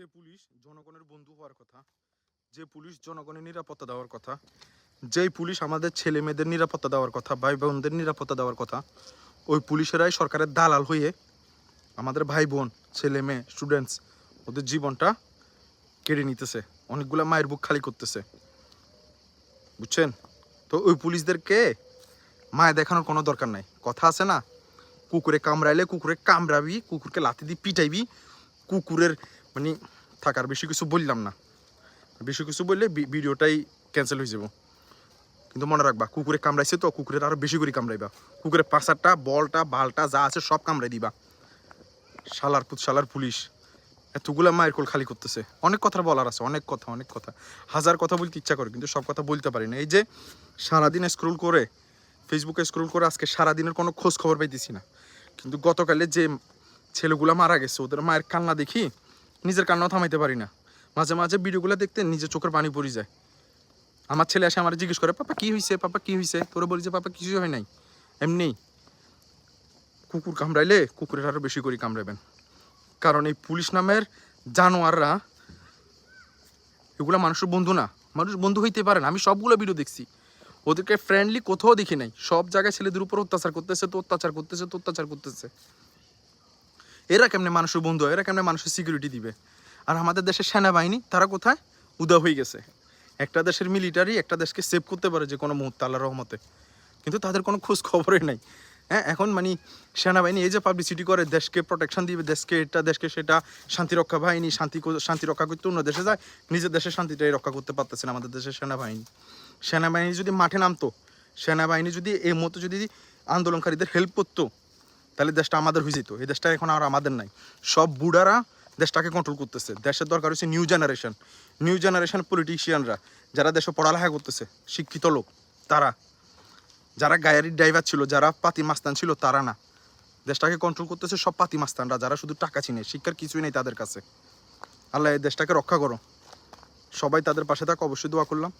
যে পুলিশ জনগণের বন্ধু হওয়ার কথা, যে পুলিশ জনগণের নিরাপত্তা দেওয়ার কথা, যেই পুলিশ আমাদের ছেলে মেয়েদের নিরাপত্তা দেওয়ার কথা ভাই বোনদের নিরাপত্তা দেওয়ার কথা, ওই পুলিশেরাই সরকারের দালাল হয়ে আমাদের ভাই বোন ছেলে মেয়ে স্টুডেন্টস ওদের জীবনটা কেড়ে নিতেছে। অনেকগুলা মায়ের বুক খালি করতেছে। বুঝছেন? তো ওই পুলিশদেরকে মায় দেখানোর কোনো দরকার নাই। কথা আছে না? কুকুরে কামড়াইলে কুকুরে কামড়াবি, কুকুরকে লাথি দিয়ে পিটাইবি, কুকুরের মানে থাকার বেশি কিছু বললাম না। বেশি কিছু বললে ভিডিওটাই ক্যান্সেল হয়ে যাব। কিন্তু মনে রাখবা, কুকুরে কামড়াইছে তো, কুকুরের আরও বেশি করে কামড়াইবা। কুকুরের পাশারটা, বলটা, বালটা যা আছে সব কামড়াই দিবা। শালার পুত, শালার পুলিশ, এতগুলা মায়ের কোল খালি করতেছে। অনেক কথা বলার আছে, অনেক কথা অনেক কথা। হাজার কথা বলতে ইচ্ছা করে, কিন্তু সব কথা বলতে পারি না। এই যে সারাদিন স্ক্রোল করে ফেসবুকে স্ক্রোল করে আজকে সারাদিনের কোনো খোঁজ খবর পাইতেছি না। কিন্তু গতকালে যে ছেলেগুলা মারা গেছে, ওদের মায়ের কান্না দেখি নিজের কান্নাও থামাইতে পারি না। মাঝে মাঝে ভিডিওগুলো দেখতে নিজের চোখের পানি পড়ে যায়। আমার ছেলে এসে আমার জিজ্ঞেস করে, পাপা, কি হয়েছে পাপা, কি হয়েছে তোরা বলি যে, পাপা, কিছুই হয় নাই। এমনি কুকুর কামড়াইলে কুকুরের আরও বেশি করে কামড়াবেন। কারণ এই পুলিশ নামের জানোয়াররা, এগুলা মানুষের বন্ধু না। মানুষ বন্ধু হইতে পারে না। আমি সবগুলো ভিডিও দেখছি। ওদেরকে ফ্রেন্ডলি কোথাও দেখি নাই। সব জায়গায় ছেলেদের উপর অত্যাচার করতেছে, তো অত্যাচার করতেছে, তো অত্যাচার করতেছে। এরা কেমনে মানুষের বন্ধু হয়? এরা কেমনে মানুষের সিকিউরিটি দিবে? আর আমাদের দেশের সেনাবাহিনী, তারা কোথায়? উদা হয়ে গেছে। একটা দেশের মিলিটারি একটা দেশকে সেভ করতে পারে যে কোনো মুহূর্তে আল্লাহ রহমতে। কিন্তু তাদের কোনো খোঁজ খবরই নাই। হ্যাঁ এখন মানে সেনাবাহিনী এই যে পাবলিসিটি করে, দেশকে প্রোটেকশন দিবে, দেশকে এটা, দেশকে সেটা শান্তিরক্ষা বাহিনী, শান্তি শান্তি রক্ষা করতে অন্য দেশে যায়, নিজের দেশের শান্তিটাই রক্ষা করতে পারতেছে না আমাদের দেশের সেনাবাহিনী। সেনাবাহিনী যদি মাঠে নামতো, সেনাবাহিনী যদি এই মতো যদি আন্দোলনকারীদের হেল্প করতো তাহলে দেশটা আমাদের হয়ে যেত। এই দেশটা এখন আর আমাদের নাই। সব বুড়ারা দেশটাকে কন্ট্রোল করতেছে। দেশের দরকার হচ্ছে নিউ জেনারেশন নিউ জেনারেশন পলিটিশিয়ানরা যারা দেশে পড়ালেখা করতেছে, শিক্ষিত লোক, তারা। যারা গাড়ির ড্রাইভার ছিল, যারা পাতি মাস্তান ছিল, তারা না। দেশটাকে কন্ট্রোল করতেছে সব পাতি মাস্তানরা, যারা শুধু টাকা চিনে, শিক্ষার কিছুই নেই তাদের কাছে। আল্লাহ এই দেশটাকে রক্ষা করো। সবাই তাদের পাশে থাক, অবশ্যই দোয়া করলাম।